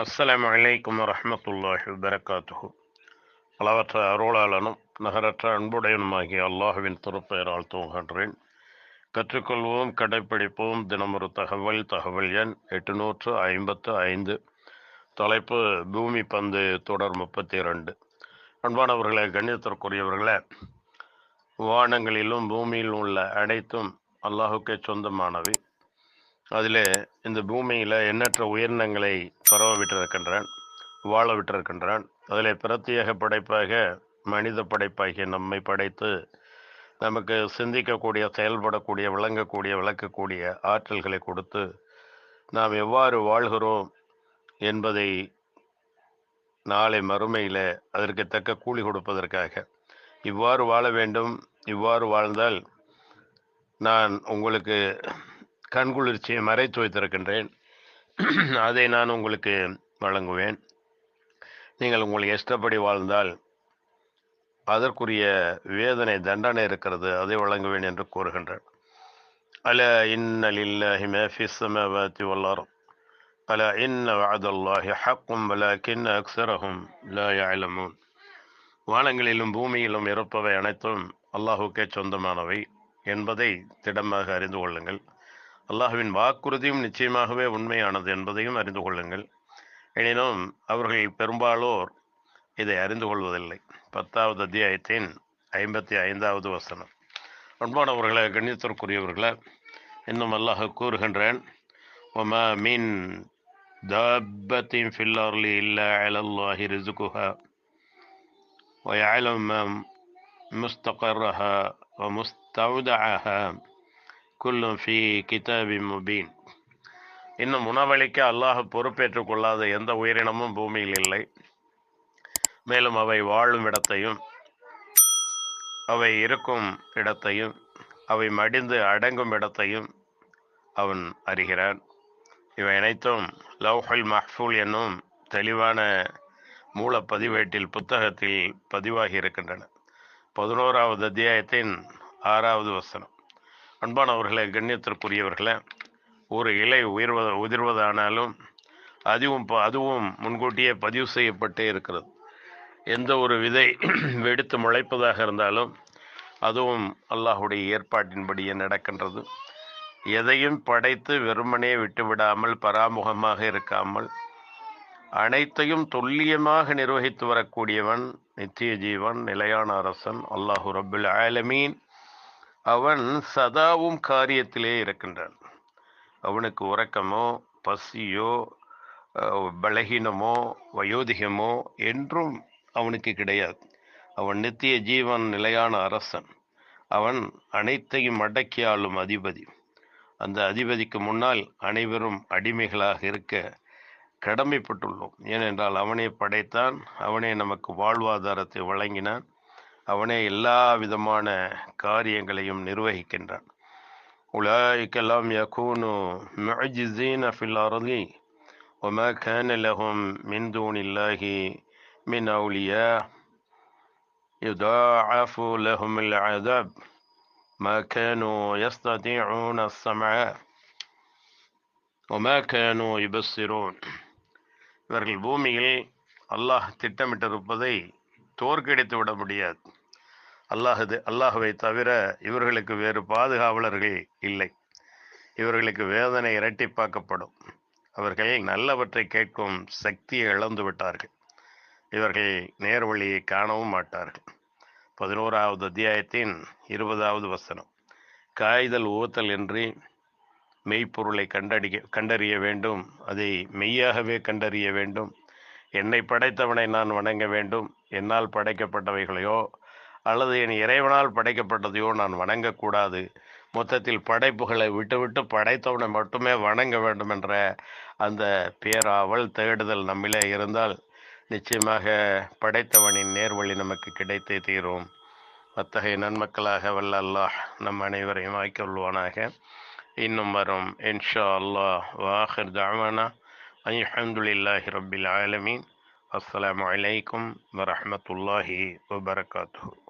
அஸ்லாம் வலைக்கம் வரமத்துல்லாஹி வபரகாத்துஹு. அளவற்ற அருளாளனும் நகரற்ற அன்புடையனுமாகிய அல்லாஹுவின் திருப்பெயரால் தூங்குகின்றேன் கற்றுக்கொள்வோம் கடைப்பிடிப்போம். தினமொரு தகவல் தகவல் எண் எட்டுநூற்று ஐம்பத்து ஐந்து. தலைப்பு பூமி பந்து தொடர் முப்பத்தி இரண்டு அன்பானவர்களே கண்ணியத்திற்குரியவர்களே வானங்களிலும் பூமியிலும் உள்ள அனைத்தும் அல்லாஹுக்கே சொந்தமானவை. அதில் இந்த பூமியில் எண்ணற்ற உயிரினங்களை பரவ விட்டிருக்கின்றான் வாழ விட்டிருக்கின்றான். அதில் பிரத்யேக படைப்பாக மனித படைப்பாகிய நம்மை படைத்து நமக்கு சிந்திக்கக்கூடிய செயல்படக்கூடிய விளங்கக்கூடிய விளக்கக்கூடிய ஆற்றல்களை கொடுத்து நாம் எவ்வாறு வாழ்கிறோம் என்பதை நாளை மறுமையில் அதற்கு தக்க கூலி கொடுப்பதற்காக. இவ்வாறு வாழ வேண்டும் இவ்வாறு வாழ்ந்தால் நான் உங்களுக்கு கண்குளிர்ச்சியை மறைத்து வைத்திருக்கின்றேன். அதை நான் உங்களுக்கு வழங்குவேன். நீங்கள் உங்களுக்கு இஷ்டப்படி வாழ்ந்தால் அதற்குரிய வேதனை தண்டனை இருக்கிறது. அதை வழங்குவேன் என்று கூறுகின்றேன். அல இன்னலில்லாஹி மா ஃபிஸ் ஸமாவாதி வல் அல இன்ன வஅதல்லாஹி ஹக்கும் கின்ன அக்ஸரஹும் லா யஅலமூன். வானங்களிலும் பூமியிலும் இருப்பவை அனைத்தும் அல்லாஹுக்கே சொந்தமானவை என்பதை திடமாக அறிந்து கொள்ளுங்கள். அல்லாஹுவின் வாக்குறுதியும் நிச்சயமாகவே உண்மையானது என்பதையும் அறிந்து கொள்ளுங்கள் எனினும் அவர்கள் பெரும்பாலோர் இதை அறிந்து கொள்வதில்லை பத்தாவது அத்தியாயத்தின் ஐம்பத்தி ஐந்தாவது வசனம் அன்பானவர்களை கண்ணியத்திற்குரியவர்களே இன்னும் அல்லாஹ் கூறுகின்றான் ஒமா மீன் தாபத்தின் ஃபில்லார்லி இல்லா அலல்லாஹி ரிசுகுஹா ويعلم مستقرها ومستودعها குல்லும் ஃபி கிதாபி முபீன். இன்னும் உணவளிக்க அல்லாஹ் பொறுப்பேற்றுக் கொள்ளாத எந்த உயிரினமும் பூமியில் இல்லை. மேலும் அவை வாழும் இடத்தையும் அவை இருக்கும் இடத்தையும் அவை மடிந்து அடங்கும் இடத்தையும் அவன் அறிகிறான். இவை அனைத்தும் லவ்ஹல் மஹ்ஃபூல் என்னும் தெளிவான மூல பதிவேட்டில் புத்தகத்தில் பதிவாகி இருக்கின்றன. பதினோராவது அத்தியாயத்தின் ஆறாவது வசனம். அன்பானவர்களே கண்ணியத்திற்குரியவர்களே ஒரு இலை உயர்வ உதிர்வதானாலும் அதுவும் அதுவும் முன்கூட்டியே பதிவு செய்யப்பட்டே இருக்கிறது. எந்த ஒரு விதை வெடித்து முளைப்பதாக இருந்தாலும் அதுவும் அல்லாஹுடைய ஏற்பாட்டின்படியே நடக்கின்றது. எதையும் படைத்து வெறுமனே விட்டுவிடாமல் பராமுகமாக இருக்காமல் அனைத்தையும் துல்லியமாக நிர்வகித்து வரக்கூடியவன் நித்திய ஜீவன் நிலையான அரசன் அல்லாஹு ரபுல் ஆலமீன். அவன் சதாவும் காரியத்திலே இருக்கின்றான். அவனுக்கு உறக்கமோ பசியோ பலகீனமோ வயோதிகமோ என்றும் அவனுக்கு கிடையாது. அவன் நித்திய ஜீவன் நிலையான அரசன். அவன் அனைத்தையும் அடக்கி ஆளும் அதிபதி. அந்த அதிபதிக்கு முன்னால் அனைவரும் அடிமைகளாக இருக்க கடமைப்பட்டுள்ளோம். ஏனென்றால் அவனே படைத்தான் அவனே நமக்கு வாழ்வாதாரத்தை வழங்கினான். அவனே எல்லா விதமான காரியங்களையும் நிர்வகிக்கின்றான் أولئك لم يكونوا معجزين في الأرض وما كان لهم من دون الله من أولياء يضاعف لهم العذاب ما كانوا يستطيعون السمع وما كانوا يبصرون இவர்கள் பூமியில் அல்லாஹ் திட்டமிட்டிருப்பதை தோற்கடித்து விட முடியாது அல்லாஹது அல்லாஹுவை தவிர இவர்களுக்கு வேறு பாதுகாவலர்கள் இல்லை. இவர்களுக்கு வேதனை இரட்டிப்பாக்கப்படும். அவர்கள் நல்லவற்றை கேட்கும் சக்தியை இழந்து விட்டார்கள். இவர்கள் நேர்வழியை காணவும் மாட்டார்கள். பதினோராவது அத்தியாயத்தின் இருபதாவது வசனம். காய்தல் ஊத்தல் என்று மெய்ப்பொருளை கண்டடிக்க கண்டறிய வேண்டும். அதை மெய்யாகவே கண்டறிய வேண்டும். என்னை படைத்தவனை நான் வணங்க வேண்டும். என்னால் படைக்கப்பட்டவைகளையோ அல்லது என் இறைவனால் படைக்கப்பட்டதையோ நான் வணங்கக்கூடாது. மொத்தத்தில் படைப்புகளை விட்டுவிட்டு படைத்தவனை மட்டுமே வணங்க வேண்டும் என்ற அந்த பேராவல் தேடுதல் நம்மிலே இருந்தால் நிச்சயமாக படைத்தவனின் நேர்வழி நமக்கு கிடைத்தே தீரும். அத்தகைய நன்மக்களாக வல்ல அல்லாஹ் நம் அனைவரையும் ஆக்கிக்கொள்வானாக. இன்னும் வரும். இன்ஷா அல்லாஹ். வாஹிர் தாவானா அல்ஹம்துலில்லாஹி ரபில் ஆலமீன். அஸ்லாம் அலைக்கும் வரமத்துல்லாஹி வபரகாத்து